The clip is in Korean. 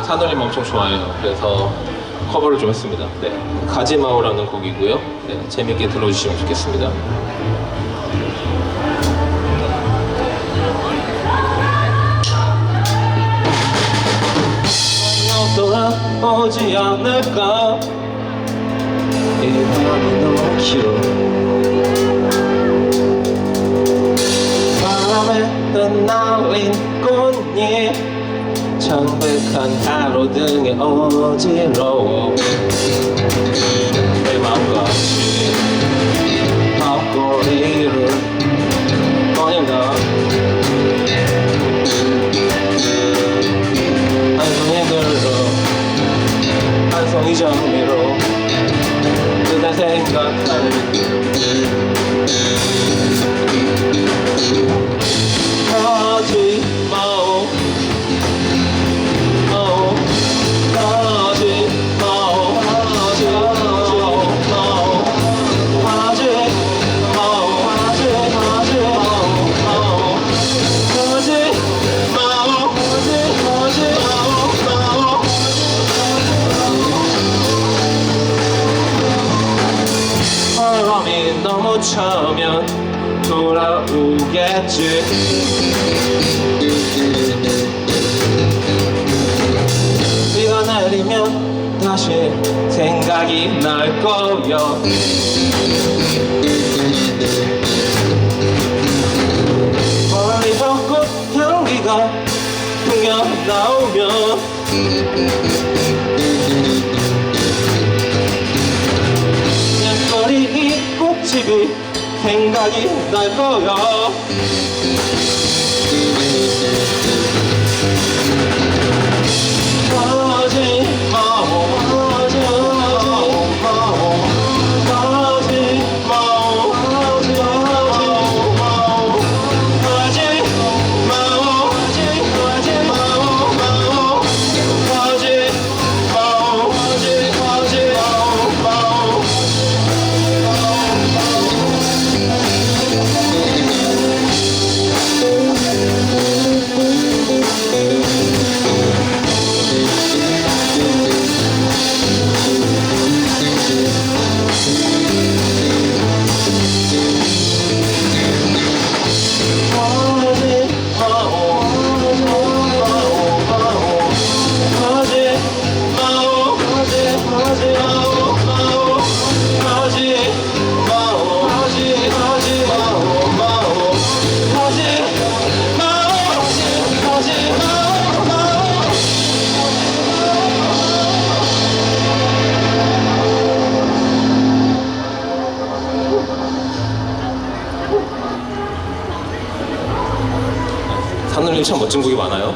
제 산울림 엄청 좋아해요. 그래서 커버를 좀 했습니다. 네. 가지마오라는 곡이고요. 네, 재밌게 들어주시면 좋겠습니다. 돌아오지 않을까 이 밤이 너무 길어 바람에 흩날린 꽃잎 창백한 가로등에 어지러워. 내 맘같이 앞거리를 꺼낸다. 한 송이 들로 한 송이 정리로 그대 생각하는 차면 돌아오겠지. 비가 내리면 다시 생각이 날 거야. 멀리 벚꽃 향기가 풍겨 나오면 생각이 날 거야 산울림 참 멋진 곡이 많아요.